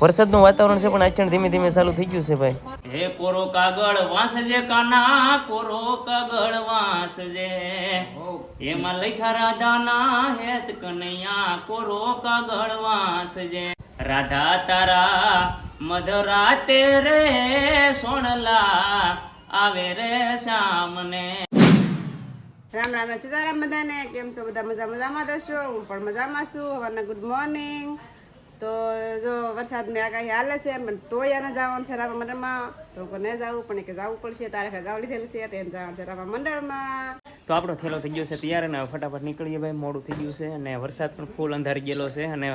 વરસાદનું વાતાવરણ છે પણ આચરણ ધીમે ધીમે ચાલુ થઈ ગયું છે ભાઈ. હે કોરો કાગળ વાંસજે કાના કોરો કાગળ વાંસજે. એમાં લખ્યા રાધાના હેત કનૈયા કોરો કાગળ વાંસજે. રાધા તારા મધરાતે રે સોણલા આવે રે શામને રામ રામ ને સીતારામ બધાને. કેમ છો? બધા મજા મજામાં તો છો હું પણ મજામાં છું. હવાના ગુડ મોર્નિંગ તો જો વરસાદની આગાહી હાલે છે પણ તોય આને જવાનું છે રામા મંડળમાં. તો કોને જવું પણ કે જવું પડશે. તારે ગાવ લીધેલ છે તેને જવાનું છે રામા મંડળમાં. તો આપણો થેલો થઈ ગયો છે તૈયાર અને ફટાફટ નીકળીએ ભાઈ. મોડું થઈ ગયું છે અને વરસાદ પણ ફૂલ અંધારી ગયેલો છે અને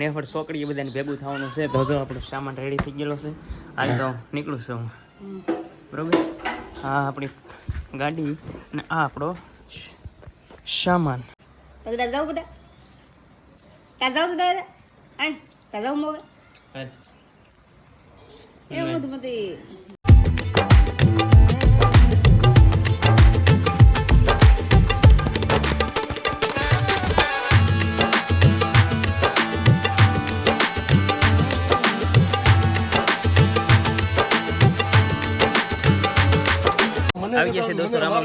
નેફળ સોકડીએ બધાને ભેગું થવાનું છે. તો જો આપણો સામાન રેડી થઈ ગયેલો છે. હાલ તો નીકળું છું હું. બરોબર? હા આપણી ગાડી અને આ આપણો સામાન. જાઉં બધા જવું બધા ત્યાં જાવ તો દાદા હા. ત્યાં જાવ મોવે એવું બધું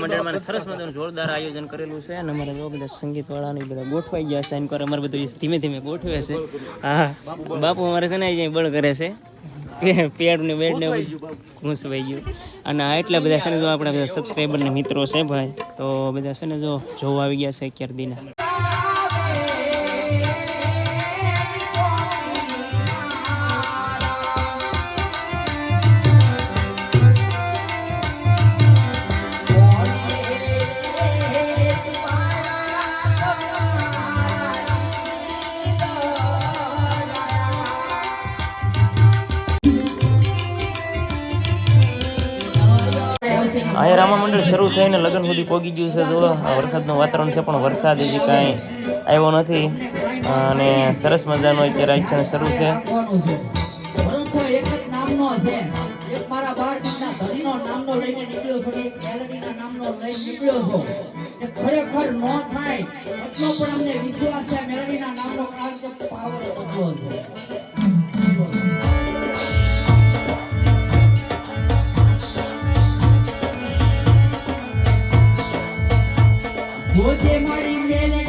મંડળમાં સરસ મજાનું જોરદાર આયોજન કરેલું છે અને અમારે જો બધા સંગીત વાળા બધા ગોઠવાઈ ગયા છે. એમ કરે અમારે બધું ધીમે ધીમે ગોઠવે છે. હા બાપુ અમારે છે ને અહીંયા બળ કરે છે. પેડ ને બેડ ને ઘૂંસવાઈ ગયું. અને આ એટલા બધા છે ને જો આપણા બધા સબસ્ક્રાઈબર ને મિત્રો છે ભાઈ, તો બધા છે ને જો જોવા આવી ગયા છે અગિયાર દિના. અહીંયા રામા મંડળ શરૂ થઈને લગ્ન સુધી પહોંચી ગયું છે. જો વરસાદનું વાતાવરણ છે, પણ વરસાદ હજી કાંઈ આવ્યો નથી. અને સરસ મજાનો અત્યારે આયોજન શરૂ છે. ખરેખર ન થાય, એટલો પણ અમને વિશ્વાસ છે, મેલડીના નામનો કારણ પાવર છે सोचे मरी मेले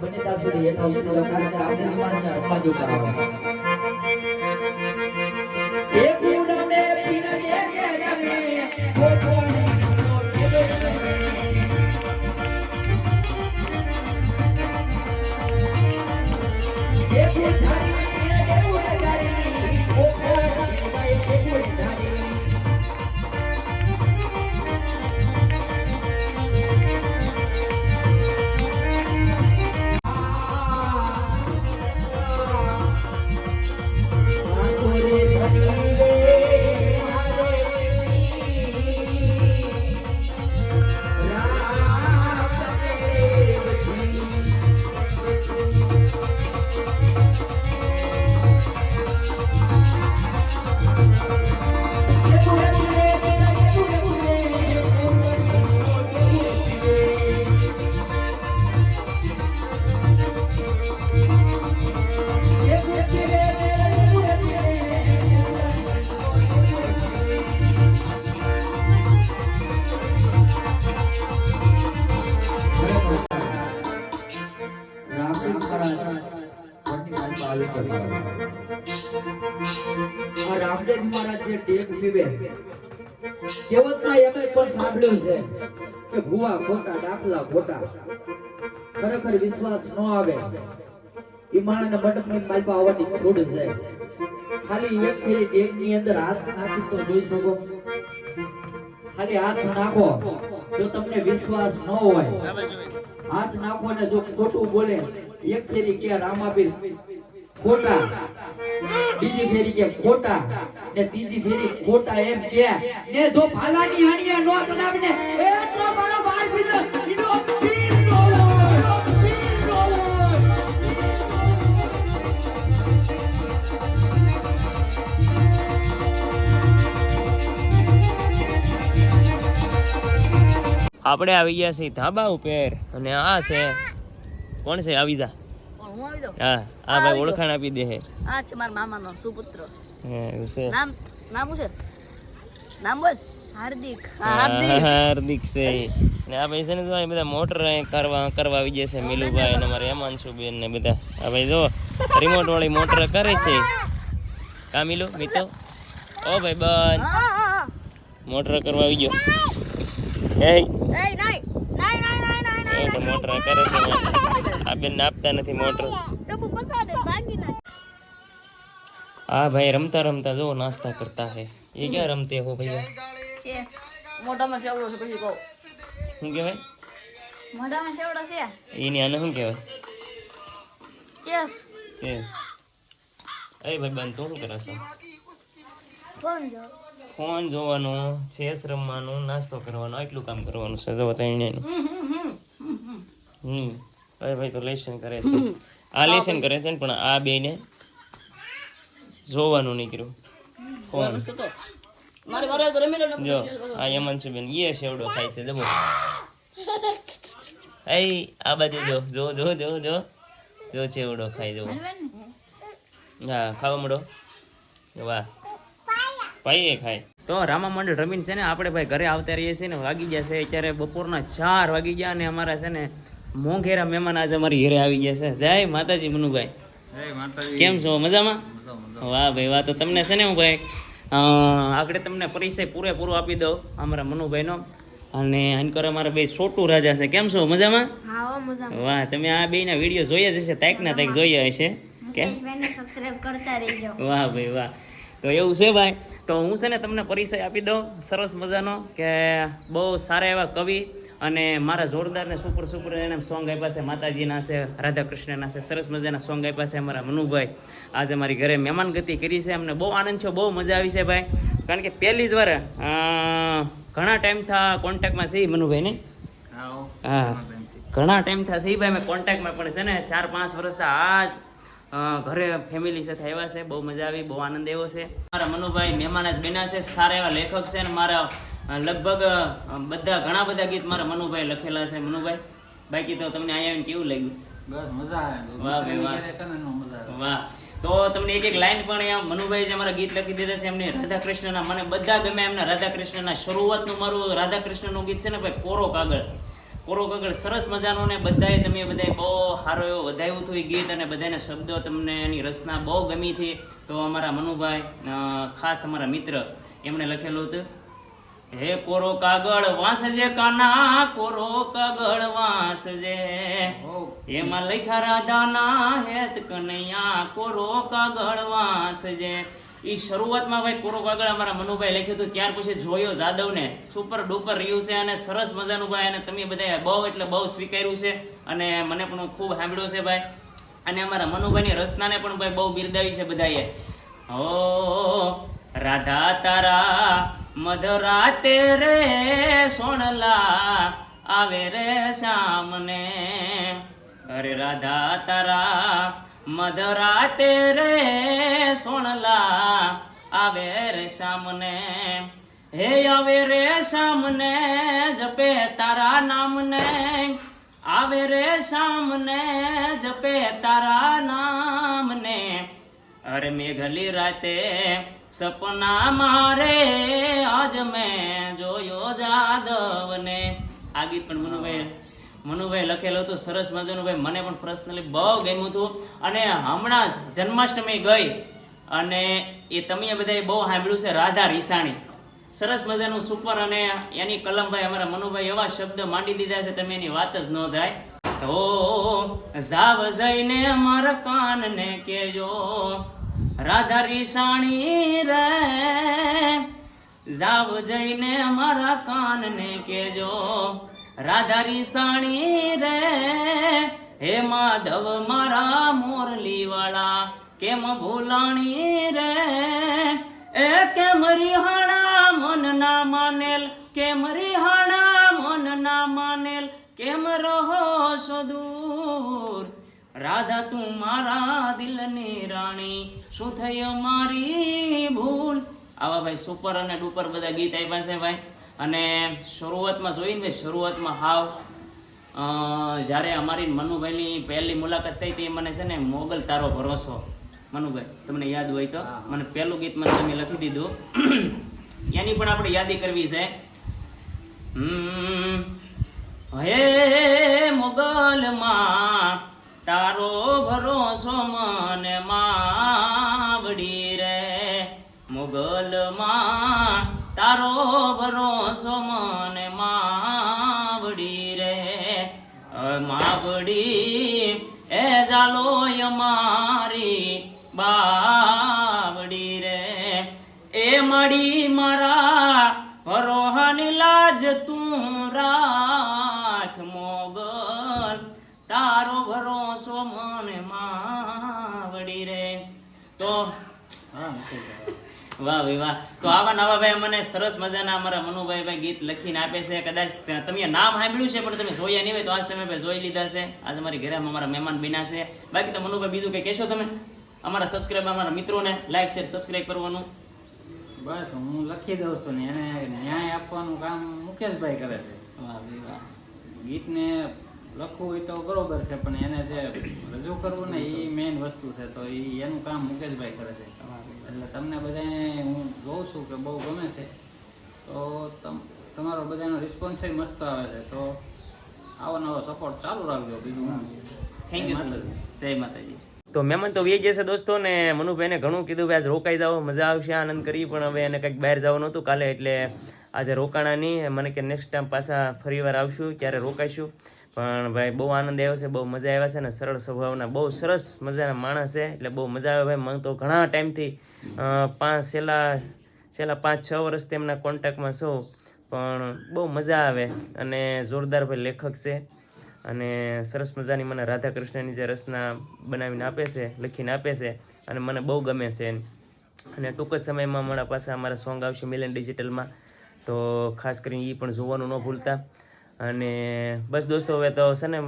બને ત્યાં સુધી એ તો સુધી મહારાજને રમવા જો કરાવવા ખરેખર વિશ્વાસ ન આવે ઈમાન મંડપની માલપા આવવાની છોડ છે. ખાલી એક ફેરી ટેકની અંદર હાથ નાખી તો જોઈ શકો. ખાલી હાથ નાખો, જો તમને વિશ્વાસ ન હોય. હાથ નાખો ને જો ખોટું બોલે, એક ફેરી કે રામાબીર ખોટા. બીજી ફેરી કે ખોટા. ને ત્રીજી ફેરી ખોટા એમ કે. ને જો ભાલાની હાડિયા નો ચડાવે ને એ તો મારો બાર ભીતર ઈનો પીર નો પીર નો આપણે આવી ગયા છીએ ધાબા ઉપર. અને આ છે, કોણ છે? આવી જા હું આવી દઉં? હા આ ભાઈ ઓળખાણ આપી દે હે. આ છે મારા મામાનો સુપુત્ર. હા, છે. નામ નામ શું છે? નામ બોલ. હાર્દિક. હાર્દિક. હાર્દિક છે. ને આ ભાઈ છે ને જો બધા મોટર કરવા કરવા આવી જશે છે મિલુભાઈ ને અમારે હેમાંશુબેન ને બધા. આ ભાઈ જો રિમોટ વાળી મોટર કરે છે. કા મિલુ? મિતો? ઓ ભાઈ બન. મોટર કરવા આવી ગયો. એ એય, નહીં નહીં નહીં નહીં નહીં. એ મોટર કરે છે. આ બેન આપતા નથી મોટર. આ ભાઈ રમતા રમતા જો નાસ્તા કરતા હે. એ ક્યાં રમતે હો ભાઈ. મોઢામાં સેવડો છે પછી કહો. શું કહેવાય? મોઢામાં સેવડો છે? એની આને શું કહેવાય? ચેસ. ચેસ. એ ભાઈ બંધ તું શું કરે છે. ફોન જો. ફોન જોવાનો ચેસ રમવાનું નાસ્તો કરવાનો એટલું કામ કરવાનું છે. જો તૈણેનું હમ ભાઈ ભાઈ તો લેશન કરે છે. આ લેશન કરે છે ને પણ આ બેને જોવાનું નીકળ્યું. ફોન ને જો આ યમન છે બેન. એ શેવડો ખાય છે જબો એ આ બાજુ જો જો જો જો જો. જો ચેવડો ખાય જવો હા ખાવા મળો. વાહ. પાઈએ ખાય. તો રામા મંડળ રમીને છે ને આપણે ભાઈ ઘરે આવતા રહીએ છીએ ને વાગી ગયા છે. અત્યારે બપોરના ચાર વાગી ગયા અને અમારા છે ને મોંઘેરા મહેમાન આજે અમારી ઘરે આવી ગયા છે. જય માતાજી મનુભાઈ. કેમ છો? મજામાં? વાહ ભાઈ વાહ. તો તમને છે ને હું ભાઈ આગળ તમને પરિચય પૂરેપૂરો આપી દઉં અમારા મનુભાઈનો. અને આનકર અમારા બે છોટું રાજા છે. કેમ છો? મજામાં? વાહ તમે આ બેના વીડિયો જોયા જ હશે તાઈક ના તાઈક જોઈએ હશે. કે કરતા વાહ ભાઈ વાહ. તો એવું છે ભાઈ. તો હું છે ને તમને પરિચય આપી દઉં સરસ મજાનો કે બહુ સારા એવા કવિ અને મારા જોરદાર ને સુપર સુપર એને સોંગ આપ્યા છે માતાજીના છે રાધા કૃષ્ણના છે સરસ મજાના સોંગ આપ્યા છે અમારા મનુભાઈ. આજે મારી ઘરે મહેમાન ગતિ કરી છે અમને બહુ આનંદ થયો બહુ મજા આવી છે ભાઈ. કારણ કે પહેલી જ વાર ઘણા ટાઈમ થા કોન્ટેક્ટમાં છે મનુભાઈ ને હા ઘણા ટાઈમ થા છે ભાઈ મેં કોન્ટેક્ટમાં પણ છે ને ચાર પાંચ વર્ષ આજ ઘરે ફેમિલી સાથે આવ્યા છે બહુ મજા આવી બહુ આનંદ આવ્યો છે. મારા મનુભાઈ મહેમાન જ બેના છે સારા એવા લેખક છે અને મારા લગભગ બધા ઘણા બધા ગીત મારા મનુભાઈ લખેલા છે. મનુભાઈ બાકી તો તમને અહીંયા આવીને કેવું લાગ્યું? બસ મજા આવે. વાહ. વાહ. તો તમને એક એક લાઈન પણ એમ મનુભાઈ જે મારા ગીત લખી દીધા છે એમને રાધા કૃષ્ણના મને બધા ગમે એમના રાધા કૃષ્ણના શરૂઆતનું મારું રાધા કૃષ્ણનું ગીત છે ને ભાઈ કોરો કાગળ. કોરો કાગળ સરસ મજાનું ને બધાએ તમે બધાએ બહુ સારો એવો વધાવ્યું હતું એ ગીત અને બધાના શબ્દો તમને એની રચના બહુ ગમી હતી તો અમારા મનુભાઈ ખાસ અમારા મિત્ર એમણે લખેલું હતું. હે કોરો કાગળ વાંસજે કાના કોરો કાગળ વાંસજે. એમાં લખ્યા રાધાના હેત કનૈયા કોરો કાગળ વાંસજે. એ શરૂઆતમાં ભાઈ કોરો કાગળ અમારા મનુભાઈ લખ્યું હતું ત્યાર પછી જોયો જાદવને. સુપર ડુપર રહ્યું છે અને સરસ મજાનું ભાઈ અને તમે બધા બહુ એટલે બહુ સ્વીકાર્યું છે. અને મને પણ ખૂબ સાંભળ્યું છે ભાઈ. અને અમારા મનુભાઈની રચનાને પણ ભાઈ બહુ બિરદાવી છે બધાએ. ઓ રાધા તારા મધરાતે રે સોણલા આવે રે શામને અરે રાધા તારા, મધરાતે રે સોણલા આવે રે શામને હે આવે રે શામને જપે તારા નામને. આવે રે શામને જપે તારા નામને. અરે મેઘલી રાતે સપના મારે આજ મેં જોયો જાદવને. આ ગીત પણ મનુભાઈ મનુભાઈ લખેલું હતું સરસ મજાનું. ભાઈ મને પણ પર્સનલી બહુ ગમ્યું હતું. અને હમણાં જન્માષ્ટમી ગઈ અને એ તમે બધાએ બહુ સાંભળ્યું છે રાધા રીસાણી. સરસ મજાનું સુપર અને એની કલમભાઈ અમારા મનુભાઈ એવા શબ્દ માંડી દીધા છે તમે એની વાત જ ન થાય. તો જાવ જઈને અમારા કાનને કેજો રાધા રીસાણી રે. જાવ જઈને અમારા કાનને કેજો રાધા રીસાણી રે. હે માધવ મારા મોરલી વાળા કેમ ભૂલાણી રે? એ કેમ રિહાણા મન ના માનેલ, કેમ રિહાણા મન ના માનેલ, કેમ રહો છો દૂર રાધા તું મારા દિલની રાણી શું થયો મારી ભૂલ? આવા ભાઈ સુપર અને ડુપર બધા ગીત આપ્યા છે ભાઈ. અને શરૂઆતમાં જોઈને ભાઈ શરૂઆતમાં હાવ જ્યારે અમારી મનુભાઈની પહેલી મુલાકાત થઈ હતી મને છે ને મોગલ તારો ભરોસો. મનુભાઈ તમને યાદ હોય તો. મને પહેલું ગીત મને તમે લખી દીધું. એની પણ આપણે યાદી કરવી છે. હમ, હે મોગલમાં તારો ભરોસો મને માવડી રે. મોગલમાં તારો ભરોસો મને માવડી રે. માવડી વાહ ભાઈ વાહ. તો આવા નવા ભાઈ મને સરસ મજાના અમારા મનુભાઈ ભાઈ ગીત લખીને આપે છે. કદાચ તમે નામ સાંભળ્યું છે પણ તમે જોયા નહીં હોય તો આજ તમે ભાઈ જોઈ લીધા છે. આજ અમારી ઘરે અમારા મહેમાન બિના છે. બાકી તો મનુભાઈ બીજું કંઈ કહેશો તમે? અમારા સબસ્ક્રાઈબ અમારા મિત્રોને લાઈક શેર સબસ્ક્રાઈબ કરવાનું. બસ હું લખી દઉં છું ને એને ન્યાય આપવાનું કામ મુકેશભાઈ કરે છે. વાહ ભાઈ વાહ. ગીતને લખવું એ તો બરોબર છે પણ એને જે રજૂ કરવું ને એ મેઇન વસ્તુ છે તો એ એનું કામ મુકેશભાઈ કરે છે. એટલે તમને બધાને હું જોઉં છું કે બહુ ગમે છે તો તમારો બધાનો રિસ્પોન્સ મસ્ત આવે છે. તો આવો નવો સપોર્ટ ચાલુ રાખજો બીજું હું થેન્ક જય યુ માતાજી. જય માતાજી. તો મહેમાન તો વી ગયા છે દોસ્તો ને મનુભાઈને ઘણું કીધું કે આજ રોકાઈ જાઓ મજા આવશે આનંદ કરી પણ હવે એને કંઈક બહાર જવાનું હતું કાલે એટલે આજે રોકાણાની નહીં. મને કે નેક્સ્ટ ટાઈમ પાછા ફરી વાર આવશું ત્યારે રોકાઈશું. પણ ભાઈ બહુ આનંદ આવ્યો છે, બહુ મજા આવ્યા છે ને સરળ સ્વભાવના, બહુ સરસ મજાના માણસ છે, એટલે બહુ મજા આવે ભાઈ. મને તો ઘણા ટાઈમથી પાંચ, છેલ્લા છેલ્લા પાંચ, છ વર્ષ તેમના કોન્ટેક્ટમાં છું. પણ બહુ મજા આવે અને જોરદાર ભાઈ લેખક છે અને સરસ મજાની મને રાધાકૃષ્ણની જે રચના બનાવીને આપે છે, લખીને આપે છે અને મને બહુ ગમે છે. અને ટૂંક જ સમયમાં મારા પાસે અમારા સોંગ આવશે મિલન ડિજિટલમાં તો ખાસ કરીને એ પણ જોવાનું ન ભૂલતા. અને બસ દોસ્તો, હવે તો છે ને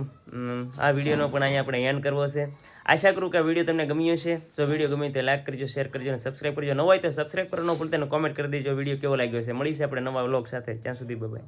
આ વિડીયોનો પણ અહીંયા આપણે એન્ડ કરવો છે. આશા કરું કે આ વીડિયો તમને ગમ્યો છે જો વીડિયો ગમ્યો તો લાઈક કરજો શેર કરજો અને સબસ્ક્રાઈબ કરજો. ન હોય તો સબસ્ક્રાઈબ કરવાનો ભૂલતા અને કોમેન્ટ કરી દેજો. વીડિયો કેવો લાગ્યો છે? મળી છે આપણે નવા વ્લોગ સાથે. ત્યાં સુધી બાય